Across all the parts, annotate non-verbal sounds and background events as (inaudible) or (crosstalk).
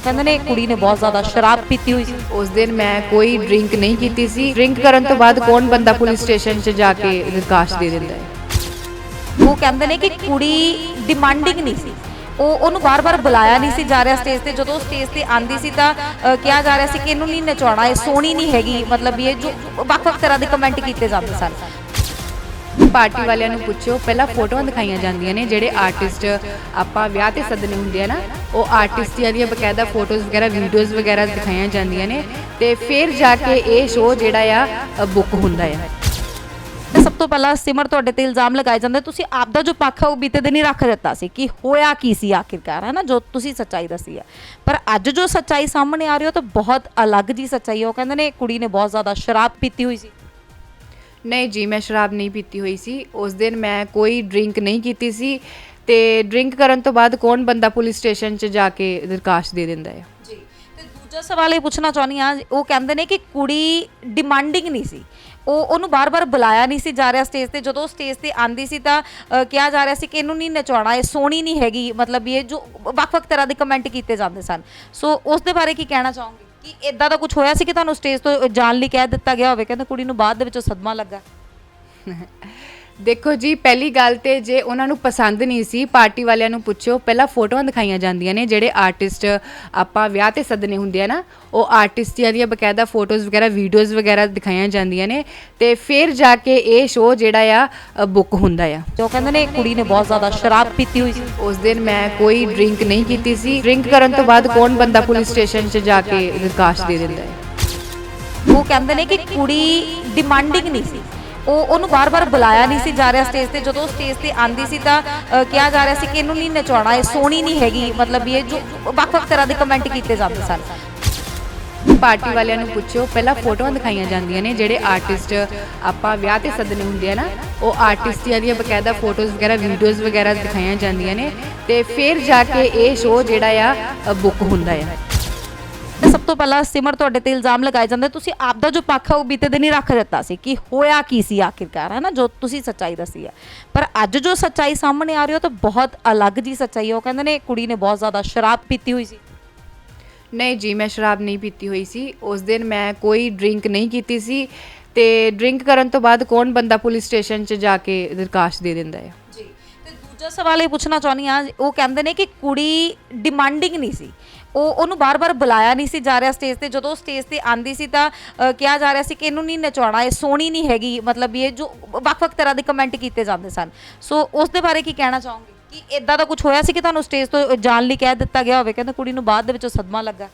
ਉਹ ਕਹਿੰਦੇ ਨੇ ਕੁੜੀ ਨੇ ਬਹੁਤ ਜ਼ਿਆਦਾ ਸ਼ਰਾਬ ਪੀਤੀ ਹੋਈ ਸੀ। ਉਸ ਦਿਨ ਮੈਂ ਕੋਈ ਡਰਿੰਕ ਨਹੀਂ ਕੀਤੀ ਸੀ। ਡਰਿੰਕ ਕਰਨ ਤੋਂ ਬਾਅਦ ਕੌਣ ਬੰਦਾ ਪੁਲਿਸ ਸਟੇਸ਼ਨ 'ਚ ਜਾ ਕੇ ਦਰਖਾਸਤ ਦੇ ਦਿੰਦਾ ਹੈ? ਉਹ ਕਹਿੰਦੇ ਨੇ ਕਿ ਕੁੜੀ ਡਿਮਾਂਡਿੰਗ ਨਹੀਂ ਸੀ। ਉਹ ਉਹਨੂੰ ਬਾਰ-ਬਾਰ ਬੁਲਾਇਆ ਨਹੀਂ ਸੀ ਜਾ ਰਿਹਾ ਸਟੇਜ ਤੇ। ਜਦੋਂ ਸਟੇਜ ਤੇ ਆਂਦੀ ਸੀ ਤਾਂ ਕਿਹਾ ਜਾ ਰਿਹਾ ਸੀ ਕਿ ਇਹਨੂੰ ਨਹੀਂ ਨਚਾਉਣਾ ਇਹ ਸੋਹਣੀ ਨਹੀਂ ਹੈਗੀ। ਮਤਲਬ ਇਹ ਜੋ ਵੱਖ-ਵੱਖ ਤਰ੍ਹਾਂ ਦੇ ਕਮੈਂਟ ਕੀਤੇ ਜਾਂਦੇ ਸਨ। ਪਾਰਟੀ ਵਾਲਿਆਂ ਨੂੰ ਪੁੱਛੋ, ਪਹਿਲਾਂ ਫੋਟੋਆਂ ਦਿਖਾਈਆਂ ਜਾਂਦੀਆਂ ਨੇ ਜਿਹੜੇ ਆਰਟਿਸਟ ਆਪਾਂ ਵਿਆਹ ਤੇ ਸੱਦਣੇ ਹੁੰਦੇ ਆ ਨਾ, ਉਹ ਆਰਟਿਸਟਾਂ ਦੀਆਂ ਬਕਾਇਦਾ ਫੋਟੋਜ਼ ਵਗੈਰਾ ਵੀਡੀਓਜ਼ ਵਗੈਰਾ ਦਿਖਾਈਆਂ ਜਾਂਦੀਆਂ ਨੇ ਤੇ ਫਿਰ ਜਾ ਕੇ ਇਹ ਸ਼ੋਅ ਜਿਹੜਾ ਆ ਬੁੱਕ ਹੁੰਦਾ ਆ। ਤੇ ਸਭ ਤੋਂ ਪਹਿਲਾਂ ਸਿਮਰ, ਤੁਹਾਡੇ ਤੇ ਇਲਜ਼ਾਮ ਲਗਾਏ ਜਾਂਦੇ ਤੁਸੀਂ ਆਪ ਦਾ ਜੋ ਪੱਖ ਹੈ ਉਹ ਬੀਤੇ ਦਿਨ ਹੀ ਰੱਖ ਦਿੱਤਾ ਸੀ ਕਿ ਹੋਇਆ ਕੀ ਸੀ ਆਖਿਰਕਾਰ, ਹੈ ਨਾ? ਜੋ ਤੁਸੀਂ ਸੱਚਾਈ ਦੱਸੀ ਆ। ਪਰ ਅੱਜ ਜੋ ਸੱਚਾਈ ਸਾਹਮਣੇ ਆ ਰਹੀ ਹੋ ਤਾਂ ਬਹੁਤ ਅਲੱਗ ਜੀ ਸੱਚਾਈ ਹੈ ਉਹ ਕਹਿੰਦੇ ਨੇ ਕੁੜੀ ਨੇ ਬਹੁਤ ਜ਼ਿਆਦਾ ਸ਼ਰਾਬ ਪੀਤੀ ਹੋਈ ਸੀ। ਨਹੀਂ ਜੀ ਮੈਂ ਸ਼ਰਾਬ ਨਹੀਂ ਪੀਤੀ ਹੋਈ ਸੀ। ਉਸ ਦਿਨ ਮੈਂ ਕੋਈ ਡਰਿੰਕ ਨਹੀਂ ਕੀਤੀ ਸੀ। ਤੇ ਡਰਿੰਕ ਕਰਨ ਤੋਂ ਬਾਅਦ ਕੌਣ ਬੰਦਾ ਪੁਲਿਸ ਸਟੇਸ਼ਨ 'ਚ ਜਾ ਕੇ ਦਰਖਾਸਤ ਦੇ ਦਿੰਦਾ ਹੈ? ਜੀ ਤੇ ਦੂਜਾ ਸਵਾਲ ਇਹ ਪੁੱਛਣਾ ਚਾਹੁੰਦੀ ਆ ਉਹ ਕਹਿੰਦੇ ਨੇ ਕਿ ਕੁੜੀ ਡਿਮਾਂਡਿੰਗ ਨਹੀਂ ਸੀ। ਉਹ ਉਹਨੂੰ ਬਾਰ-ਬਾਰ ਬੁਲਾਇਆ ਨਹੀਂ ਸੀ ਜਾ ਰਿਹਾ ਸਟੇਜ ਤੇ। ਜਦੋਂ ਸਟੇਜ ਤੇ ਆਂਦੀ ਸੀ ਤਾਂ ਅ, ਕਿਹਾ ਜਾ ਰਿਹਾ ਸੀ ਕਿ ਇਹਨੂੰ ਨਹੀਂ ਨਚਾਉਣਾ ਇਹ ਸੋਹਣੀ ਨਹੀਂ ਹੈਗੀ। ਮਤਲਬ ਵੀ ਇਹ ਜੋ ਵੱਖ-ਵੱਖ ਤਰ੍ਹਾਂ ਦੇ ਕਮੈਂਟ ਕੀਤੇ ਜਾਂਦੇ ਸਨ। ਸੋ ਉਸ ਦੇ ਬਾਰੇ ਕੀ ਕਹਿਣਾ ਚਾਹੋਗੇ? ਕਿ ਇਦਾਂ ਦਾ ਕੁਝ ਹੋਇਆ ਸੀ ਕਿ ਤੁਹਾਨੂੰ ਸਟੇਜ ਤੋਂ ਜਾਣ ਲਈ ਕਹਿ ਦਿੱਤਾ ਗਿਆ ਹੋਵੇ? ਕਹਿੰਦੇ ਕੁੜੀ ਨੂੰ ਬਾਅਦ ਦੇ ਵਿੱਚੋਂ ਸਦਮਾ ਲੱਗਾ। ਦੇਖੋ ਜੀ ਪਹਿਲੀ ਗੱਲ ਤੇ ਜੇ ਉਹਨਾਂ ਨੂੰ ਪਸੰਦ ਨਹੀਂ ਸੀ ਪਾਰਟੀ ਵਾਲਿਆਂ ਨੂੰ ਪੁੱਛੋ ਪਹਿਲਾਂ ਫੋਟੋਆਂ ਦਿਖਾਈਆਂ ਜਾਂਦੀਆਂ ਨੇ ਜਿਹੜੇ ਆਰਟਿਸਟ ਆਪਾਂ ਵਿਆਹ ਤੇ ਸੱਦਣੇ ਹੁੰਦੇ ਆ ਨਾ ਉਹ ਆਰਟਿਸਟਾਂ ਦੀਆਂ ਬਕਾਇਦਾ ਫੋਟੋਜ਼ ਵਗੈਰਾ ਵੀਡੀਓਜ਼ ਵਗੈਰਾ ਦਿਖਾਈਆਂ ਜਾਂਦੀਆਂ ਨੇ ਤੇ ਫਿਰ ਜਾ ਕੇ ਇਹ ਸ਼ੋਅ ਜਿਹੜਾ ਆ ਬੁੱਕ ਹੁੰਦਾ ਆ। ਉਹ ਕਹਿੰਦੇ ਨੇ ਕੁੜੀ ਨੇ ਬਹੁਤ ਜ਼ਿਆਦਾ ਸ਼ਰਾਬ ਪੀਤੀ ਹੋਈ ਸੀ। ਉਸ ਦਿਨ ਮੈਂ ਕੋਈ ਡਰਿੰਕ ਨਹੀਂ ਕੀਤੀ ਸੀ। ਡਰਿੰਕ ਕਰਨ ਤੋਂ ਬਾਅਦ ਕੌਣ ਬੰਦਾ ਪੁਲਿਸ ਸਟੇਸ਼ਨ 'ਚ ਜਾ ਕੇ ਦਰਖਾਸਤ ਦੇ ਦਿੰਦਾ ਹੈ? ਉਹ ਕਹਿੰਦੇ ਨੇ ਕਿ ਕੁੜੀ ਡਿਮਾਂਡਿੰਗ ਨਹੀਂ ਸੀ। ਉਹ ਉਹਨੂੰ ਬਾਰ-ਬਾਰ ਬੁਲਾਇਆ ਨਹੀਂ ਸੀ ਜਾ ਰਿਹਾ ਸਟੇਜ ਤੇ। ਜਦੋਂ ਸਟੇਜ ਤੇ ਆਂਦੀ ਸੀ ਤਾਂ ਕਿਹਾ ਜਾ ਰਿਹਾ ਸੀ ਕਿ ਇਹਨੂੰ ਨਹੀਂ ਨਚਾਉਣਾ, ਇਹ ਸੋਹਣੀ ਨਹੀਂ ਹੈਗੀ। ਮਤਲਬ ਇਹ ਜੋ ਵੱਖ-ਵੱਖ ਤਰ੍ਹਾਂ ਦੇ ਕਮੈਂਟ ਕੀਤੇ ਜਾਂਦੇ ਸਨ। ਪਾਰਟੀ ਵਾਲਿਆਂ ਨੂੰ ਪੁੱਛੋ ਪਹਿਲਾਂ ਫੋਟੋਆਂ ਦਿਖਾਈਆਂ ਜਾਂਦੀਆਂ ਨੇ, ਜਿਹੜੇ ਆਰਟਿਸਟ ਆਪਾਂ ਵਿਆਹ ਤੇ ਸੱਦਣੇ ਹੁੰਦੇ ਆ ਨਾ, ਉਹ ਆਰਟਿਸਟਾਂ ਦੀਆਂ ਬਕਾਇਦਾ ਫੋਟੋਜ਼ ਵਗੈਰਾ ਵੀਡੀਓਜ਼ ਵਗੈਰਾ ਦਿਖਾਈਆਂ ਜਾਂਦੀਆਂ ਨੇ ਤੇ ਫਿਰ ਜਾ ਕੇ ਇਹ ਸ਼ੋਅ ਜਿਹੜਾ ਆ ਬੁੱਕ ਹੁੰਦਾ ਆ। ਤੋਂ ਪਹਿਲਾਂ ਸਿਮਰ ਤੁਹਾਡੇ ਤੇ ਇਲਜ਼ਾਮ ਲਗਾਏ ਜਾਂਦੇ, ਤੁਸੀਂ ਆਪ ਦਾ ਜੋ ਪੱਖ ਹੈ ਉਹ ਬੀਤੇ ਦਿਨ ਹੀ ਰੱਖ ਦਿੱਤਾ ਸੀ ਕਿ ਹੋਇਆ ਕੀ ਸੀ ਆਖਿਰਕਾਰ ਹੈ ਨਾ ਜੋ ਤੁਸੀਂ ਸੱਚਾਈ ਦੱਸੀ ਹੈ ਪਰ ਅੱਜ ਜੋ ਸੱਚਾਈ ਸਾਹਮਣੇ ਆ ਰਹੀ ਹੈ ਉਹ ਤਾਂ ਬਹੁਤ ਅਲੱਗ ਜੀ ਸੱਚਾਈ ਹੈ ਉਹ ਕਹਿੰਦੇ ਨੇ ਕੁੜੀ ਨੇ ਬਹੁਤ ਜ਼ਿਆਦਾ ਸ਼ਰਾਬ ਪੀਤੀ ਹੋਈ ਸੀ। ਨਹੀਂ ਜੀ, ਮੈਂ ਸ਼ਰਾਬ ਨਹੀਂ ਪੀਤੀ ਹੋਈ ਸੀ। ਉਸ ਦਿਨ ਮੈਂ ਕੋਈ ਡਰਿੰਕ ਨਹੀਂ ਕੀਤੀ ਸੀ। ਤੇ ਡਰਿੰਕ ਕਰਨ ਤੋਂ ਬਾਅਦ ਕੌਣ ਬੰਦਾ ਪੁਲਿਸ ਸਟੇਸ਼ਨ 'ਚ ਜਾ ਕੇ ਦਰਖਾਸਤ ਦੇ ਦਿੰਦਾ ਹੈ? ਦੂਜਾ ਸਵਾਲ ਇਹ ਪੁੱਛਣਾ ਚਾਹੁੰਦੀ ਆ ਉਹ ਕਹਿੰਦੇ ਨੇ ਕਿ ਕੁੜੀ ਡਿਮਾਂਡਿੰਗ ਨਹੀਂ ਸੀ। ਉਹ ਉਹਨੂੰ ਬਾਰ-ਬਾਰ ਬੁਲਾਇਆ ਨਹੀਂ ਸੀ ਜਾ ਰਿਹਾ ਸਟੇਜ ਤੇ। ਜਦੋਂ ਸਟੇਜ ਤੇ ਆਂਦੀ ਸੀ ਤਾਂ ਅ, ਕਿਹਾ ਜਾ ਰਿਹਾ ਸੀ ਕਿ ਇਹਨੂੰ ਨਹੀਂ ਨਚਾਉਣਾ ਇਹ ਸੋਹਣੀ ਨਹੀਂ ਹੈਗੀ। ਮਤਲਬ ਵੀ ਇਹ ਜੋ ਵੱਖ-ਵੱਖ ਤਰ੍ਹਾਂ ਦੇ ਕਮੈਂਟ ਕੀਤੇ ਜਾਂਦੇ ਸਨ। ਸੋ ਉਸ ਦੇ ਬਾਰੇ ਕੀ ਕਹਿਣਾ ਚਾਹੋਗੇ? ਕਿ ਇਦਾਂ ਦਾ ਕੁਝ ਹੋਇਆ ਸੀ ਕਿ ਤੁਹਾਨੂੰ ਸਟੇਜ ਤੋਂ ਜਾਣ ਲਈ ਕਹਿ ਦਿੱਤਾ ਗਿਆ ਹੋਵੇ? ਕਹਿੰਦੇ ਕੁੜੀ ਨੂੰ ਬਾਅਦ ਦੇ ਵਿੱਚੋਂ ਸਦਮਾ ਲੱਗਾ।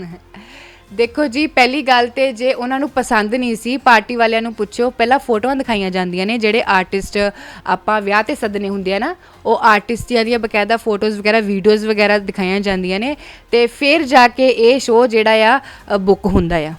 (laughs) ਦੇਖੋ ਜੀ, ਪਹਿਲੀ ਗੱਲ ਤੇ ਜੇ ਉਹਨਾਂ ਨੂੰ ਪਸੰਦ ਨਹੀਂ ਸੀ, ਪਾਰਟੀ ਵਾਲਿਆਂ ਨੂੰ ਪੁੱਛੋ, ਪਹਿਲਾਂ ਫੋਟੋਆਂ ਦਿਖਾਈਆਂ ਜਾਂਦੀਆਂ ਨੇ, ਜਿਹੜੇ ਆਰਟਿਸਟ ਆਪਾਂ ਵਿਆਹ ਤੇ ਸੱਦਣੇ ਹੁੰਦੇ ਆ ਨਾ, ਉਹ ਆਰਟਿਸਟੀਆਂ ਦੀਆਂ ਬਕਾਇਦਾ ਫੋਟੋਜ਼ ਵਗੈਰਾ ਵੀਡੀਓਜ਼ ਵਗੈਰਾ ਦਿਖਾਈਆਂ ਜਾਂਦੀਆਂ ਨੇ ਤੇ ਫਿਰ ਜਾ ਕੇ ਇਹ ਸ਼ੋਅ ਜਿਹੜਾ ਆ ਬੁੱਕ ਹੁੰਦਾ ਆ।